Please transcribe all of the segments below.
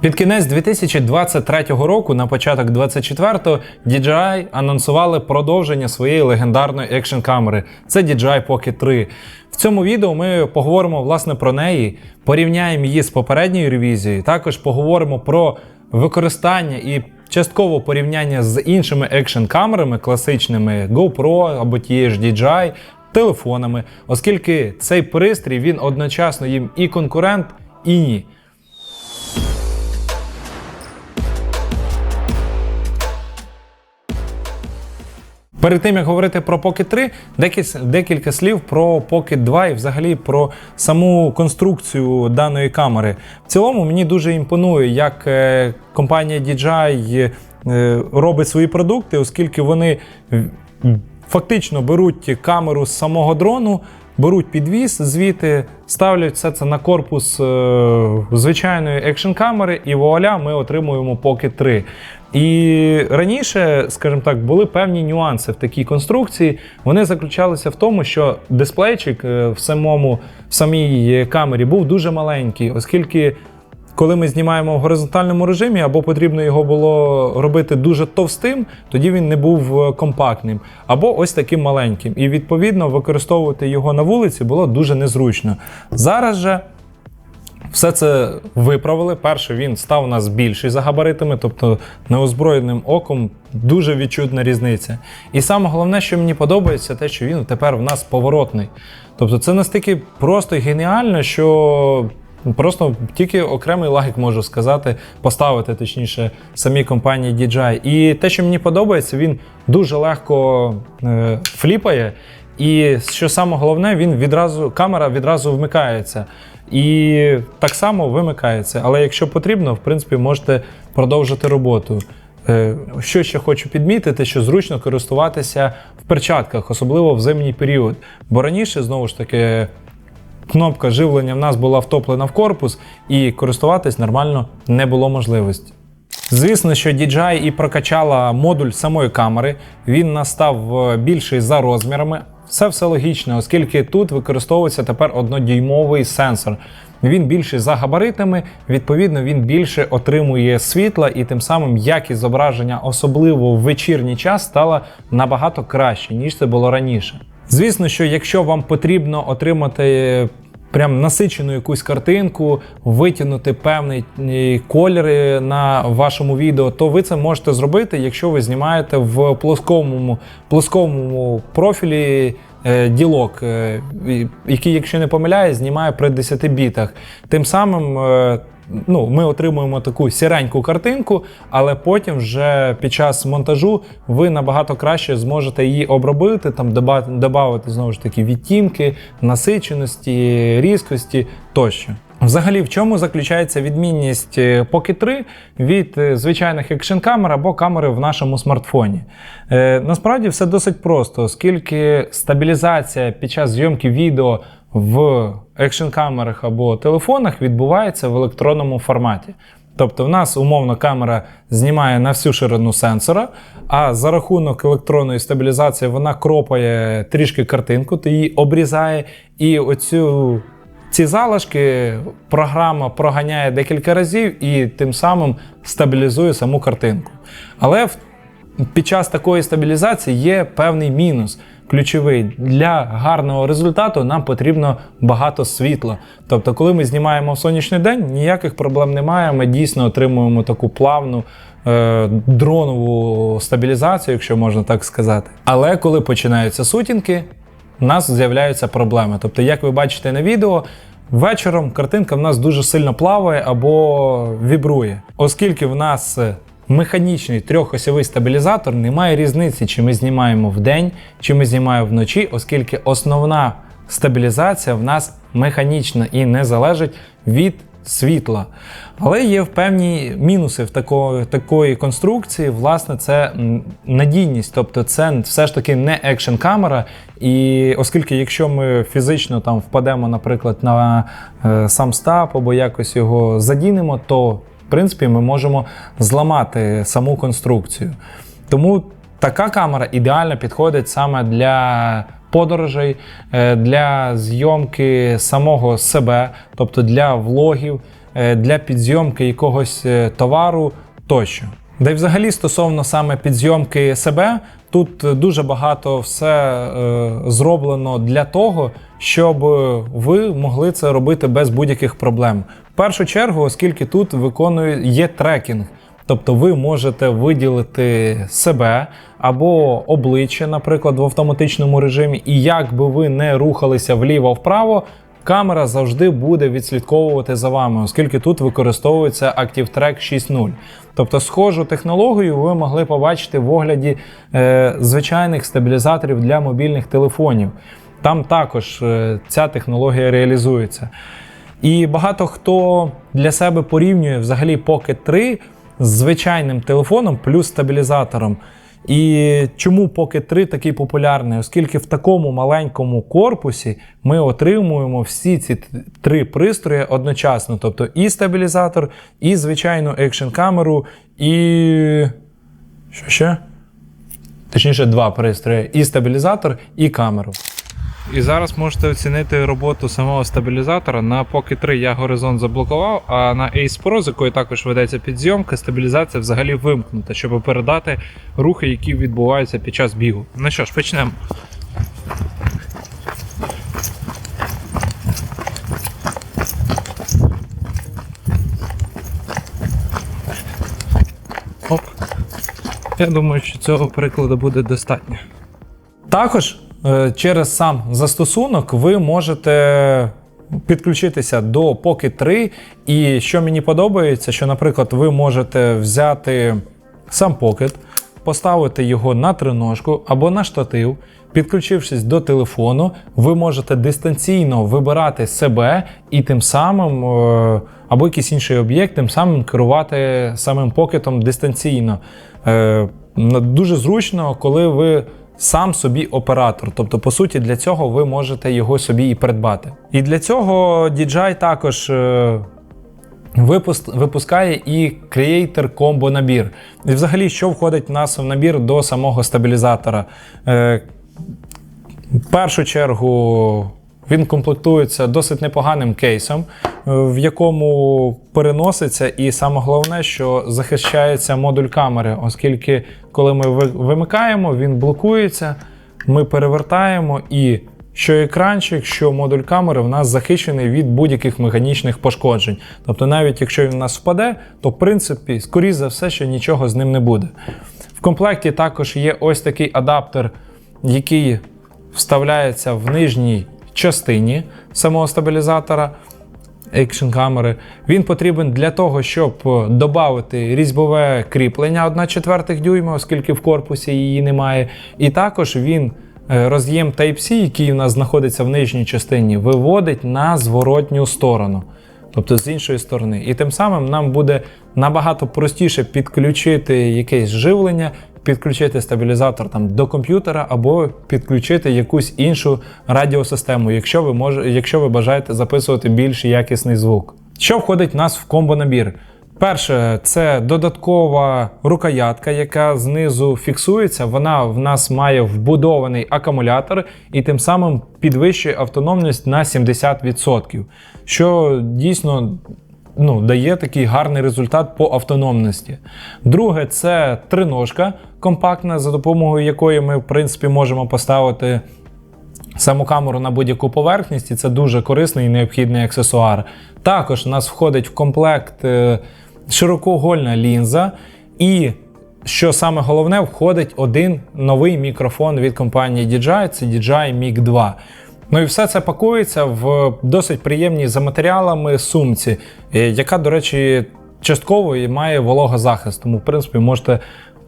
Під кінець 2023 року, на початок 24-го, DJI анонсували продовження своєї легендарної екшн камери. Це DJI Pocket 3. В цьому відео ми поговоримо власне про неї, порівняємо її з попередньою ревізією. Також поговоримо про використання і частково порівняння з іншими екшн камерами класичними GoPro або тієї ж DJI, телефонами, оскільки цей пристрій він одночасно їм і конкурент, і ні. Перед тим як говорити про Pocket 3, декілька, декілька слів про Pocket 2 і взагалі про саму конструкцію даної камери. В цілому мені дуже імпонує, як е, компанія DJI е, робить свої продукти, оскільки вони фактично беруть камеру з самого дрону. Беруть підвіз звідти, ставлять все це на корпус е, звичайної екшн камери, і вуаля, ми отримуємо поки 3. І раніше, скажімо так, були певні нюанси в такій конструкції. Вони заключалися в тому, що дисплейчик е, в самому в самій камері був дуже маленький, оскільки. Коли ми знімаємо в горизонтальному режимі, або потрібно його було робити дуже товстим, тоді він не був е, компактним, або ось таким маленьким. І відповідно використовувати його на вулиці було дуже незручно. Зараз же. Все це виправили. Перше, він став у нас більший за габаритами, тобто неозброєним оком дуже відчутна різниця. І саме головне, що мені подобається, те, що він тепер в нас поворотний. Тобто це настільки просто і геніально, що просто тільки окремий лайк можу сказати, поставити точніше самій компанії DJI. І те, що мені подобається, він дуже легко е, фліпає. І що саме головне, він відразу камера відразу вмикається. І так само вимикається. Але якщо потрібно, в принципі, можете продовжити роботу. Е, Що ще хочу підмітити, що зручно користуватися в перчатках, особливо в зимній період. Бо раніше, знову ж таки, кнопка живлення в нас була втоплена в корпус, і користуватись нормально не було можливості. Звісно, що DJI і прокачала модуль самої камери. Він настав е, більший за розмірами. Все все логічно, оскільки тут використовується тепер однодюймовий сенсор. Він більший за габаритами, відповідно, він більше отримує світла, і тим самим якість зображення, особливо в вечірній час, стала набагато краще, ніж це було раніше. Звісно, що якщо вам потрібно отримати прям насичену якусь картинку, витягнути певний е, кольори на вашому відео, то ви це можете зробити, якщо ви знімаєте в плосковому, плосковому профілі. е, Ділок, е, який, якщо не помиляюсь, знімає при 10 бітах. Тим самим е, ну, ми отримуємо таку сіреньку картинку, але потім вже під час монтажу ви набагато краще зможете її обробити, там додати знову ж таки відтінки, насиченості, різкості тощо. Взагалі, в чому заключається відмінність е, Pocket 3 від е, звичайних екшн камер або камери в нашому смартфоні? Е, насправді все досить просто, оскільки стабілізація під час зйомки відео в екшн камерах або телефонах відбувається в електронному форматі. Тобто, в нас умовно камера знімає на всю ширину сенсора, а за рахунок електронної стабілізації вона кропає трішки картинку, то її обрізає, і оцю ці залишки програма проганяє декілька разів і тим самим стабілізує саму картинку. Але під час такої стабілізації є певний мінус. Ключовий для гарного результату нам потрібно багато світла. Тобто, коли ми знімаємо сонячний день, ніяких проблем немає. Ми дійсно отримуємо таку плавну е, дронову стабілізацію, якщо можна так сказати. Але коли починаються сутінки, у нас з'являються проблеми. Тобто, як ви бачите на відео, вечором картинка в нас дуже сильно плаває або вібрує, оскільки в нас механічний трьохосьовий стабілізатор, немає різниці, чи ми знімаємо вдень, чи ми знімаємо вночі, оскільки основна стабілізація в нас механічна і не залежить від світла. Але є певні мінуси в такої, такої конструкції. Власне, це надійність, тобто це все ж таки не екшн камера. І оскільки, якщо ми фізично там впадемо, наприклад, на е, сам стап або якось його задінемо, то принципі ми можемо зламати саму конструкцію. Тому така камера ідеально підходить саме для подорожей, е, для зйомки самого себе, тобто для влогів. е, для підзйомки якогось е, товару тощо. Да й взагалі стосовно саме підзйомки себе, тут дуже багато все е, зроблено для того, щоб ви могли це робити без будь-яких проблем. В першу чергу, оскільки тут виконує є трекінг. Тобто ви можете виділити себе або обличчя, наприклад, в автоматичному режимі, і як би ви не рухалися вліво-вправо, камера завжди буде відслідковувати за вами, оскільки тут використовується ActiveTrack 6.0. Тобто, схожу технологію ви могли побачити в огляді е, звичайних стабілізаторів для мобільних телефонів. Там також е, ця технологія реалізується. І багато хто для себе порівнює взагалі Pocket 3 з звичайним телефоном плюс стабілізатором. І чому поки 3 такий популярний? Оскільки в такому маленькому корпусі ми отримуємо всі ці три пристрої одночасно, тобто і стабілізатор, і звичайну екшн камеру, і. Що ще? Точніше, два пристрої: і стабілізатор, і камеру. І зараз можете оцінити роботу самого стабілізатора. На Pocket 3 я горизонт заблокував, а на Ace Pro, з якої також ведеться підзйомка, стабілізація взагалі вимкнута, щоб передати рухи, які відбуваються під час бігу. Ну що ж, почнемо. Оп. Я думаю, що цього прикладу буде достатньо. Також через сам застосунок ви можете підключитися до Pocket 3. І що мені подобається, що, наприклад, ви можете взяти сам Pocket, поставити його на триножку або на штатив. Підключившись до телефону, ви можете дистанційно вибирати себе і тим самим е, або якийсь інший об'єкт, тим самим керувати самим покетом дистанційно. Е, Дуже зручно, коли ви сам собі оператор. Тобто, по суті, для цього ви можете його собі і придбати. І для цього DJI також. е, випускає і Creator Combo набір. І взагалі, що входить в нас в набір до самого стабілізатора? Е, в першу чергу він комплектується досить непоганим кейсом, е, в якому переноситься, і саме головне, що захищається модуль камери, оскільки коли ми вимикаємо, він блокується, ми перевертаємо і. Що екранчик, що модуль камери в нас захищений від будь-яких механічних пошкоджень. Тобто, навіть якщо він у нас впаде, то в принципі, скоріш за все, що нічого з ним не буде. В комплекті також є ось такий адаптер, який вставляється в нижній частині самого стабілізатора екшн камери. Він потрібен для того, щоб додати різьбове кріплення 1,4 дюйма, оскільки в корпусі її немає. І також він е, роз'єм Type-C, який у нас знаходиться в нижній частині, виводить на зворотню сторону. Тобто з іншої сторони. І тим самим нам буде набагато простіше підключити якесь живлення, підключити стабілізатор там до комп'ютера або підключити якусь іншу радіосистему, якщо ви може, якщо ви бажаєте записувати більш якісний звук. Що входить в нас в комбо-набір? Перше, це додаткова рукоятка, яка знизу фіксується. Вона в нас має вбудований акумулятор і тим самим підвищує автономність на 70%, що дійсно ну, дає такий гарний результат по автономності. Друге, це триножка компактна, за допомогою якої ми, в принципі, можемо поставити саму камеру на будь-яку поверхність, і це дуже корисний і необхідний аксесуар. Також у нас входить в комплект е, широкогольна лінза, і що саме головне, входить один новий мікрофон від компанії DJI, це DJI Mic 2. Ну і все це пакується в досить приємній за матеріалами сумці, е, яка, до речі, частково і має вологозахист. Тому, в принципі, можете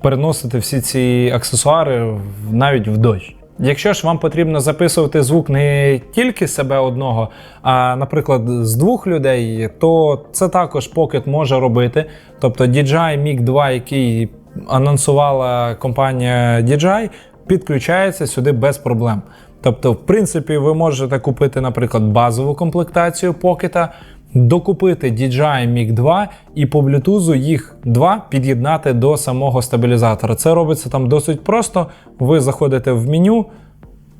переносити всі ці аксесуари навіть в дощ. Якщо ж вам потрібно записувати звук не тільки себе одного, а, наприклад, з двох людей, то це також Pocket може робити. Тобто DJI Mic 2, який анонсувала компанія DJI, підключається сюди без проблем. Тобто, в принципі, ви можете купити, наприклад, базову комплектацію покета, докупити DJI Mic 2 і по Bluetooth їх два під'єднати до самого стабілізатора. Це робиться там досить просто. Ви заходите в меню,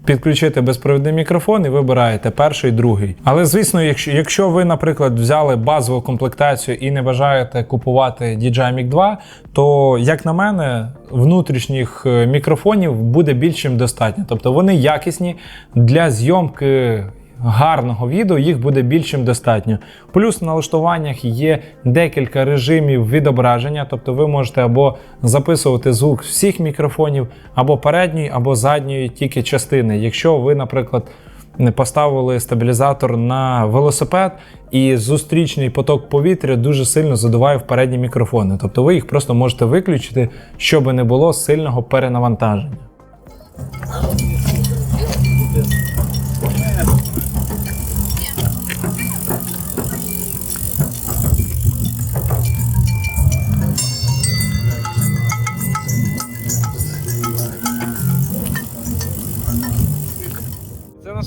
підключити безпровідний мікрофон і вибираєте перший, другий. Але звісно, якщо, якщо ви, наприклад, взяли базову комплектацію і не бажаєте купувати DJI Mic 2, то, як на мене, внутрішніх е, мікрофонів буде більш чим достатньо. Тобто вони якісні для зйомки. Гарного відео їх буде більш чим достатньо. Плюс в налаштуваннях є декілька режимів відображення, тобто ви можете або записувати звук всіх мікрофонів, або передньої, або задньої тільки частини. Якщо ви, наприклад, поставили стабілізатор на велосипед, і зустрічний поток повітря дуже сильно задуває в передні мікрофони. Тобто ви їх просто можете виключити, щоб не було сильного перенавантаження.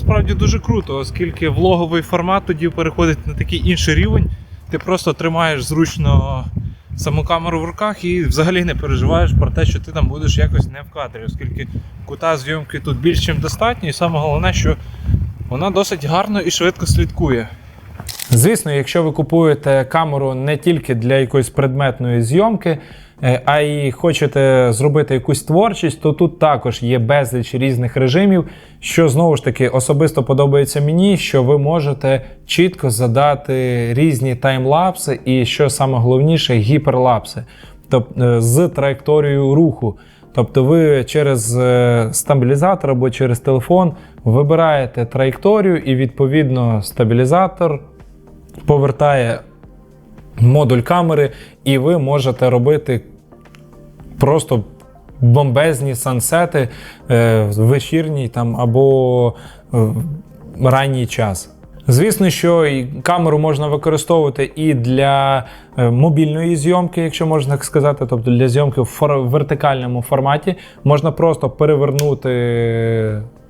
Насправді дуже круто, оскільки влоговий формат тоді переходить на такий інший рівень. Ти просто тримаєш зручно саму камеру в руках і взагалі не переживаєш про те, що ти там будеш якось не в кадрі, оскільки кута зйомки тут більш чим достатньо, і саме головне, що вона досить гарно і швидко слідкує. Звісно, якщо ви купуєте камеру не тільки для якоїсь предметної зйомки, а й хочете зробити якусь творчість, то тут також є безліч різних режимів, що знову ж таки особисто подобається мені, що ви можете чітко задати різні таймлапси, і що саме головніше, гіперлапси, тобто з траєкторією руху. Тобто ви через е, стабілізатор або через телефон вибираєте траєкторію, і відповідно стабілізатор повертає модуль камери, і ви можете робити просто бомбезні сансети е, в вечірній там або е, ранній час. Звісно, що камеру можна використовувати і для е, мобільної зйомки, якщо можна так сказати, тобто для зйомки в вертикальному форматі. Можна просто перевернути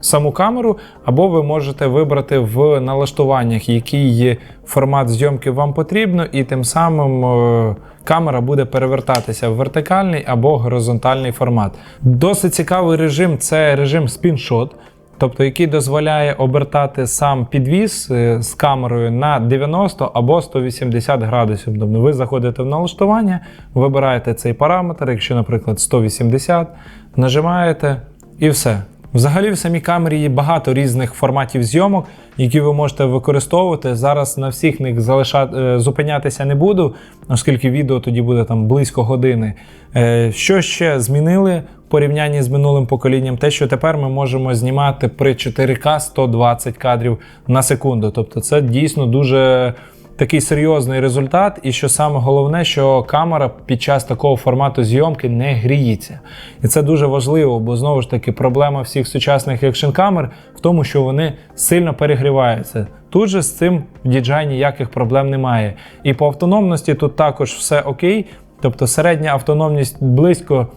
саму камеру, або ви можете вибрати в налаштуваннях, який формат зйомки вам потрібно, і тим самим е, камера буде перевертатися в вертикальний або горизонтальний формат. Досить цікавий режим це режим спіншот. Тобто, який дозволяє обертати сам підвіз е, з камерою на 90 або 180 градусів. Тобто ви заходите в налаштування, вибираєте цей параметр, якщо, наприклад, 180, нажимаєте і все. Взагалі, в самій камері є багато різних форматів зйомок, які ви можете використовувати. Зараз на всіх них залишати, е, зупинятися не буду, оскільки відео тоді буде там близько години. Е, Що ще змінили в порівнянні з минулим поколінням? Те, що тепер ми можемо знімати при 4К 120 кадрів на секунду. Тобто, це дійсно дуже такий серйозний результат. І що саме головне, що камера під час такого формату зйомки не гріється. І це дуже важливо, бо знову ж таки проблема всіх сучасних екшн камер в тому, що вони сильно перегріваються. Тут же з цим в DJI ніяких проблем немає. І по автономності тут також все окей. Тобто середня автономність близько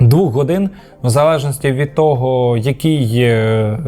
двох годин, в залежності від того, який є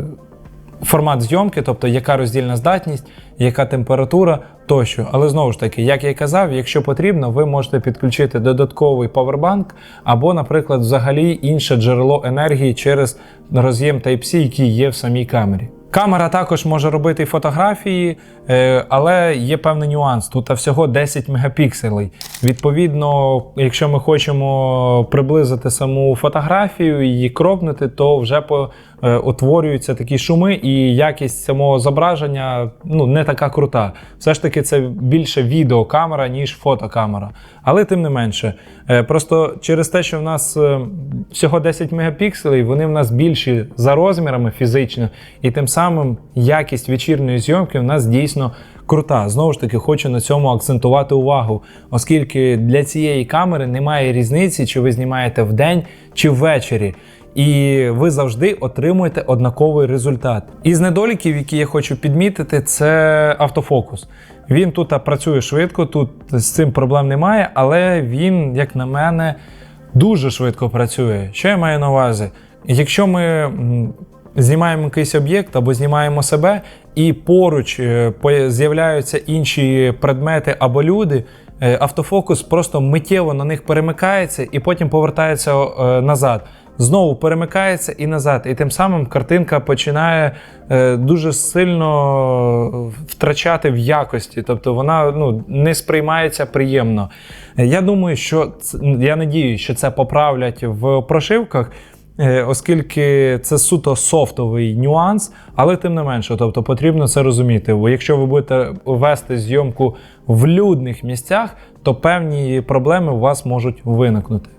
формат зйомки, тобто яка роздільна здатність, яка температура тощо. Але знову ж таки, як я й казав, якщо потрібно, ви можете підключити додатковий павербанк або, наприклад, взагалі інше джерело енергії через роз'єм Type-C, який є в самій камері. Камера також може робити фотографії, е, але є певний нюанс. Тут всього 10 мегапікселей. Відповідно, якщо ми хочемо приблизити саму фотографію і кропнути, то вже по, утворюються такі шуми, і якість самого зображення ну, не така крута. Все ж таки, це більше відеокамера, ніж фотокамера. Але тим не менше, е, просто через те, що в нас е, всього 10 мегапікселей, вони в нас більші за розмірами фізично, і тим самим якість вечірньої зйомки в нас дійсно крута. Знову ж таки, хочу на цьому акцентувати увагу, оскільки для цієї камери немає різниці, чи ви знімаєте вдень чи ввечері. І ви завжди отримуєте однаковий результат. Із недоліків, які я хочу підмітити, це автофокус. Він тут працює швидко, тут з цим проблем немає, але він, як на мене, дуже швидко працює. Що я маю на увазі? Якщо ми знімаємо якийсь об'єкт або знімаємо себе, і поруч е, з'являються інші предмети або люди, е, автофокус просто миттєво на них перемикається і потім повертається е, назад. Знову перемикається і назад. І тим самим картинка починає е, дуже сильно втрачати в якості, тобто вона ну, не сприймається приємно. Е, Я думаю, що я надію, що це поправлять в прошивках. Е, Оскільки це суто софтовий нюанс, але тим не менше, тобто потрібно це розуміти. Бо якщо ви будете вести зйомку в людних місцях, то певні проблеми у вас можуть виникнути.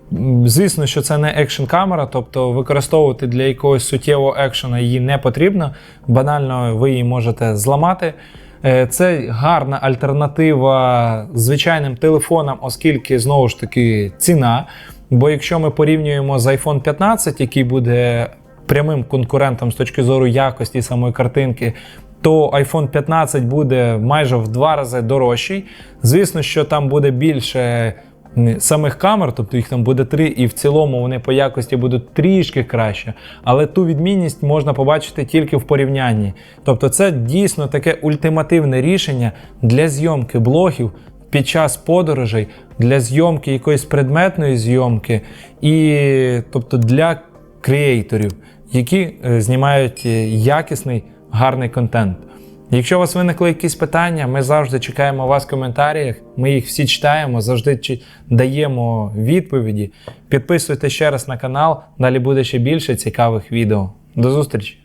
Звісно, що це не екшн камера, тобто використовувати для якогось суттєвого екшена її не потрібно. Банально ви її можете зламати. Е, Це гарна альтернатива звичайним телефонам, оскільки знову ж таки ціна. Бо якщо ми порівнюємо з iPhone 15, який буде прямим конкурентом з точки зору якості самої картинки, то iPhone 15 буде майже в два рази дорожчий. Звісно, що там буде більше самих камер, тобто їх там буде три, і в цілому вони по якості будуть трішки краще. Але ту відмінність можна побачити тільки в порівнянні. Тобто, це дійсно таке ультимативне рішення для зйомки блогів під час подорожей, для зйомки якоїсь предметної зйомки, і тобто для креаторів, які е, знімають е, якісний гарний контент. Якщо у вас виникли якісь питання, ми завжди чекаємо вас в коментарях. Ми їх всі читаємо, завжди даємо відповіді. Підписуйтесь ще раз на канал, далі буде ще більше цікавих відео. До зустрічі!